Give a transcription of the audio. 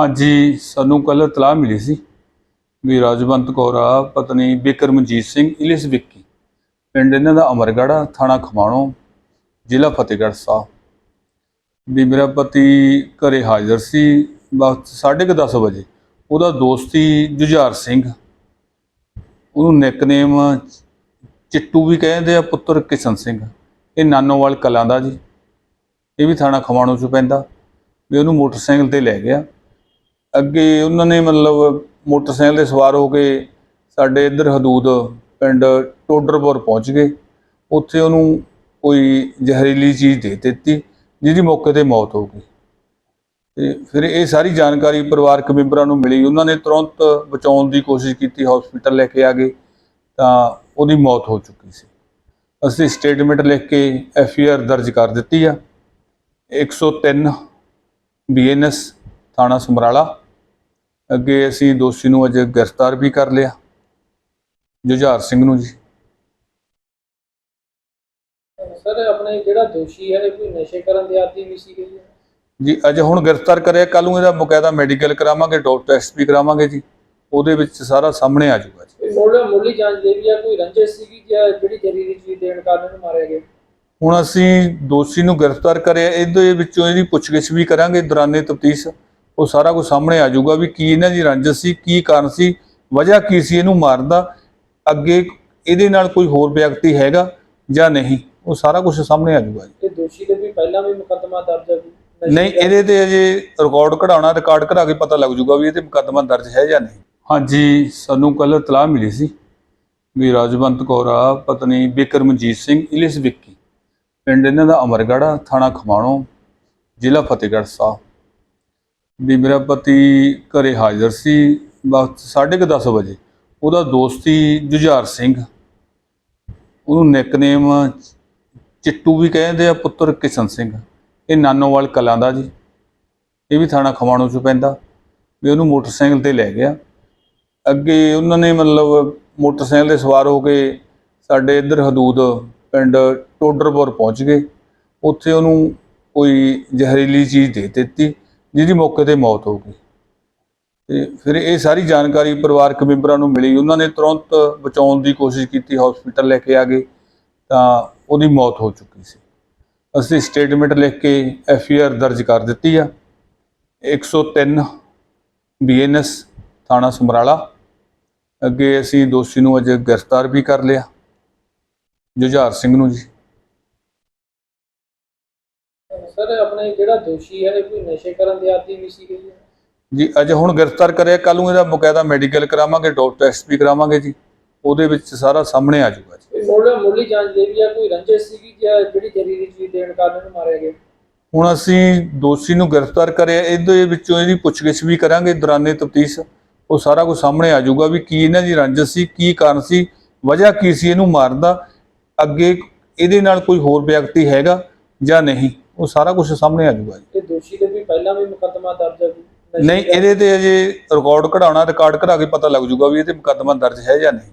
ਹਾਂਜੀ, ਸਾਨੂੰ ਕੱਲ ਤਲਾਹ ਮਿਲੀ ਸੀ ਵੀ ਰਾਜਵੰਤ ਕੌਰ ਆ, ਪਤਨੀ ਬਿਕਰਮਜੀਤ ਸਿੰਘ ਇਲਿਸ ਵਿੱਕੀ। ਪਿੰਡ ਇਹਨਾਂ ਦਾ ਅਮਰਗੜ੍ਹ ਥਾਣਾ ਖਮਾਣੋ, ਜ਼ਿਲ੍ਹਾ ਫਤਿਹਗੜ੍ਹ ਸਾਹਿਬ। ਵੀ ਮੇਰਾ ਪਤੀ ਘਰੇ ਹਾਜ਼ਰ ਸੀ ਵਕਤ 10:30 ਵਜੇ। ਉਹਦਾ ਦੋਸਤੀ ਜੁਝਾਰ ਸਿੰਘ। ਉਹਨੂੰ ਨਿਕਨੇਮ ਚਿੱਟੂ ਵੀ ਕਹਿੰਦੇ ਆ, ਪੁੱਤਰ ਕਿਸ਼ਨ ਸਿੰਘ। ਇਹ ਨਾਨੋਵਾਲ ਕਲਾਂ ਦਾ ਜੀ। ਇਹ ਵੀ ਥਾਣਾ ਖਮਾਣੋ ਚ ਪੈਂਦਾ। ਵੀ ਉਹਨੂੰ ਮੋਟਰਸਾਈਕਲ ਤੇ ਲੈ ਗਿਆ। ਅੱਗੇ ਉਹਨਾਂ ਨੇ ਮਤਲਬ ਮੋਟਰਸਾਈਕਲ ਤੇ ਸਵਾਰ ਹੋ ਕੇ ਸਾਡੇ ਇੱਧਰ ਹਦੂਦ ਪਿੰਡ ਟੋਡਰਪੁਰ ਪਹੁੰਚ ਗਏ। ਉੱਥੇ ਉਹਨੂੰ ਕੋਈ ਜ਼ਹਿਰੀਲੀ ਚੀਜ਼ ਦੇ ਦਿੱਤੀ, ਜਿਹਦੀ ਮੌਕੇ ਤੇ ਮੌਤ ਹੋ ਗਈ। ਤੇ ਫਿਰ ਇਹ ਸਾਰੀ ਜਾਣਕਾਰੀ ਪਰਿਵਾਰਕ ਮੈਂਬਰਾਂ ਨੂੰ ਮਿਲੀ। ਉਹਨਾਂ ਨੇ ਤੁਰੰਤ ਬਚਾਉਣ ਦੀ ਕੋਸ਼ਿਸ਼ ਕੀਤੀ, ਹਸਪੀਟਲ ਲੈ ਕੇ ਆ ਗਏ, ਤਾਂ ਉਹਦੀ ਮੌਤ ਹੋ ਚੁੱਕੀ ਸੀ। ਅਸੀਂ ਸਟੇਟਮੈਂਟ ਲਿਖ ਕੇ ਐਫ ਆਈ ਆਰ ਦਰਜ ਕਰ ਦਿੱਤੀ ਆ। 103 ਬੀਐਨਐਸ ਥਾਣਾ ਸਮਰਾਲਾ। ਅੱਗੇ ਅਸੀਂ ਦੋਸ਼ੀ ਨੂੰ ਅੱਜ ਗ੍ਰਿਫਤਾਰ ਵੀ ਕਰ ਲਿਆ। ਜੁਝਾਰ ਸਿੰਘ ਨੂੰ ਜੀ। ਸਰ ਆਪਣੇ ਜਿਹੜਾ ਦੋਸ਼ੀ ਹੈ ਇਹ ਕੋਈ ਨਸ਼ੇ ਕਰਨ ਦੇ ਆਦੀ ਵੀ ਸੀ ਗਈ ਹੈ ਜੀ ਅੱਜ ਹੁਣ ਗ੍ਰਿਫਤਾਰ ਕਰਿਆ। ਕੱਲ ਨੂੰ ਇਹਦਾ ਬਕਾਇਦਾ ਮੈਡੀਕਲ ਕਰਾਵਾਂਗੇ ਡਾਕਟਰ ਟੈਸਟ ਵੀ ਕਰਾਵਾਂਗੇ ਜੀ। ਉਹਦੇ ਵਿੱਚ ਸਾਰਾ ਸਾਹਮਣੇ ਆ ਜਾਊਗਾ ਜੀ। ਮੁੱਢ ਮੁੱਢਲੀ ਜਾਂਚ ਦੇ ਵੀ ਆ ਕੋਈ ਰੰਜਿਸ਼ ਸੀਗੀ ਜਾਂ ਜਿਹੜੀ ਜ਼ਹਿਰੀਲੀ ਚੀਜ਼ ਦੇਣ ਕਾਰਨ ਇਹਨੂੰ ਮਾਰਿਆ ਗਿਆ? ਹੁਣ ਅਸੀਂ ਦੋਸ਼ੀ ਨੂੰ ਗ੍ਰਿਫਤਾਰ ਕਰਿਆ। ਇਹਦੇ ਵਿੱਚੋਂ ਇਹਦੀ ਪੁੱਛਗਿੱਛ ਵੀ ਕਰਾਂਗੇ। ਦੌਰਾਨੇ ਤਫਤੀਸ਼ ਉਹ ਸਾਰਾ ਕੁਝ ਸਾਹਮਣੇ ਆ ਜਾਊਗਾ ਵੀ ਕੀ ਇਹਨਾਂ ਦੀ ਰੰਜਿਸ਼ ਸੀ ਕੀ ਕਾਰਨ ਸੀ ਵਜ੍ਹਾ ਕੀ ਸੀ ਇਹਨੂੰ ਮਾਰਨ ਦਾ ਅੱਗੇ ਇਹਦੇ ਨਾਲ ਕੋਈ ਹੋਰ ਵਿਅਕਤੀ ਹੈਗਾ ਜਾਂ ਨਹੀਂ ਉਹ ਸਾਰਾ ਕੁਝ ਸਾਹਮਣੇ ਆ ਜਾਊਗਾ ਜੀ। ਇਹ ਦੋਸ਼ੀ ਦੇ ਵੀ ਪਹਿਲਾਂ ਵੀ ਮੁਕੱਦਮਾ ਦਰਜ ਹੈ? ਨਹੀਂ? ਇਹਦੇ ਤੇ ਅਜੇ ਰਿਕਾਰਡ ਕਢਾਉਣਾ ਰਿਕਾਰਡ ਕਢਾ ਕੇ ਪਤਾ ਲੱਗ ਜਾਊਗਾ ਵੀ ਇਹ ਤੇ ਮੁਕੱਦਮਾ ਦਰਜ ਹੈ ਜਾਂ ਨਹੀਂ। ਹਾਂਜੀ ਸਾਨੂੰ ਕੱਲ ਇਤਲਾਹ ਮਿਲੀ ਸੀ ਵੀ ਰਾਜਵੰਤ ਕੌਰ ਆ ਪਤਨੀ ਬਿਕਰਮਜੀਤ ਸਿੰਘ ਇਲਿਸ ਵਿੱਕੀ। ਪਿੰਡ ਇਹਨਾਂ ਦਾ ਅਮਰਗੜ੍ਹ ਥਾਣਾ ਖਮਾਣੋ ਜ਼ਿਲ੍ਹਾ ਫਤਿਹਗੜ੍ਹ ਸਾਹਿਬ। ਵੀ ਮੇਰਾ ਪਤੀ ਘਰੇ ਹਾਜ਼ਰ ਸੀ ਵਕਤ 10:30 ਵਜੇ। ਉਹਦਾ ਦੋਸਤੀ ਜੁਝਾਰ ਸਿੰਘ। ਉਹਨੂੰ ਨਿਕਨੇਮ ਚਿੱਟੂ ਵੀ ਕਹਿੰਦੇ ਆ, ਪੁੱਤਰ ਕਿਸ਼ਨ ਸਿੰਘ। ਇਹ ਨਾਨੋਵਾਲ ਕਲਾਂ ਦਾ ਜੀ। ਇਹ ਵੀ ਥਾਣਾ ਖਮਾਣੋ ਚ ਪੈਂਦਾ। ਵੀ ਉਹਨੂੰ ਮੋਟਰਸਾਈਕਲ ਤੇ ਲੈ ਗਿਆ। ਅੱਗੇ ਉਹਨਾਂ ਨੇ ਮਤਲਬ ਮੋਟਰਸਾਈਕਲ ਤੇ ਸਵਾਰ ਹੋ ਕੇ ਸਾਡੇ ਇੱਧਰ ਹਦੂਦ ਪਿੰਡ ਟੋਡਰਪੁਰ ਪਹੁੰਚ ਗਏ। ਉੱਥੇ ਉਹਨੂੰ ਕੋਈ ਜ਼ਹਿਰੀਲੀ ਚੀਜ਼ ਦੇ ਦਿੱਤੀ। ਜਿਹਦੀ ਮੌਕੇ ਤੇ ਮੌਤ ਹੋ ਗਈ। ਤੇ ਫਿਰ ਇਹ ਸਾਰੀ ਜਾਣਕਾਰੀ ਪਰਿਵਾਰਕ ਮੈਂਬਰਾਂ ਨੂੰ ਮਿਲੀ। ਉਹਨਾਂ ਨੇ ਤੁਰੰਤ ਬਚਾਉਣ ਦੀ ਕੋਸ਼ਿਸ਼ ਕੀਤੀ, ਹਸਪੀਟਲ ਲੈ ਕੇ ਆ ਗਏ, ਤਾਂ ਉਹਦੀ ਮੌਤ ਹੋ ਚੁੱਕੀ ਸੀ। ਅਸੀਂ ਸਟੇਟਮੈਂਟ ਲਿਖ ਕੇ ਐਫ ਆਈ ਆਰ ਦਰਜ ਕਰ ਦਿੱਤੀ ਆ। 103 ਬੀਐਨਐਸ ਥਾਣਾ ਸਮਰਾਲਾ। ਅੱਗੇ ਅਸੀਂ ਦੋਸ਼ੀ ਨੂੰ ਅੱਜ ਗ੍ਰਿਫਤਾਰ ਵੀ ਕਰ ਲਿਆ। ਜੁਝਾਰ ਸਿੰਘ ਨੂੰ ਜੀ। ਸਰ ਆਪਣੇ ਜਿਹੜਾ ਦੋਸ਼ੀ ਹੈ ਇਹ ਕੋਈ ਨਸ਼ੇ ਕਰਨ ਦੇ ਆਦੀ ਵੀ ਸੀ ਗਈ। ਹੈ ਜੀ ਅੱਜ ਹੁਣ ਗ੍ਰਿਫਤਾਰ ਕਰਿਆ ਕੱਲ ਨੂੰ ਇਹਦਾ ਬਕਾਇਦਾ ਮੈਡੀਕਲ ਕਰਾਵਾਂਗੇ ਡਾਕਟਰ ਟੈਸਟ ਵੀ ਕਰਾਵਾਂਗੇ ਜੀ। ਉਹਦੇ ਵਿੱਚ ਸਾਰਾ ਸਾਹਮਣੇ ਆ ਜਾਊਗਾ ਜੀ। ਮੁੱਢ ਮੁੱਢਲੀ ਜਾਂਚ ਦੇ ਵੀ ਆ ਕੋਈ ਰੰਜਿਸ਼ ਸੀਗੀ ਜਾਂ ਜਿਹੜੀ ਜ਼ਹਿਰੀਲੀ ਚੀਜ਼ ਦੇਣ ਕਾਰਨ ਇਹਨੂੰ ਮਾਰਿਆ ਗਿਆ? ਹੁਣ ਅਸੀਂ ਦੋਸ਼ੀ ਨੂੰ ਗ੍ਰਿਫਤਾਰ ਕਰਿਆ ਇਹਦੇ ਵਿੱਚੋਂ ਇਹਦੀ ਪੁੱਛਗਿੱਛ ਵੀ ਕਰਾਂਗੇ ਦੌਰਾਨੇ ਤਫਤੀਸ਼ ਉਹ ਸਾਰਾ ਕੁਝ ਸਾਹਮਣੇ ਆ ਜਾਊਗਾ ਵੀ ਕੀ ਇਹਨਾਂ ਦੀ ਰੰਜਿਸ਼ ਸੀ ਕੀ ਕਾਰਨ ਸੀ ਵਜ੍ਹਾ ਕੀ ਸੀ ਇਹਨੂੰ ਮਾਰਨ ਦਾ ਅੱਗੇ ਇਹਦੇ ਨਾਲ ਕੋਈ ਹੋਰ ਵਿਅਕਤੀ ਹੈਗਾ ਜਾਂ ਨਹੀਂ। ਉਹ ਸਾਰਾ ਕੁਝ ਸਾਹਮਣੇ ਆ ਜਾਊਗਾ ਜੀ ਇਹ ਦੋਸ਼ੀ ਦੇ ਵੀ ਪਹਿਲਾਂ ਵੀ ਮੁਕੱਦਮਾ ਦਰਜ ਹੈ ਨਹੀਂ? ਇਹਦੇ ਤੇ ਅਜੇ ਰਿਕਾਰਡ ਕਢਾਉਣਾ ਰਿਕਾਰਡ ਕਢਾ ਕੇ ਪਤਾ ਲੱਗ ਜਾਊਗਾ ਵੀ ਇਹ ਤੇ ਮੁਕੱਦਮਾ ਦਰਜ ਹੈ ਜਾਂ ਨਹੀਂ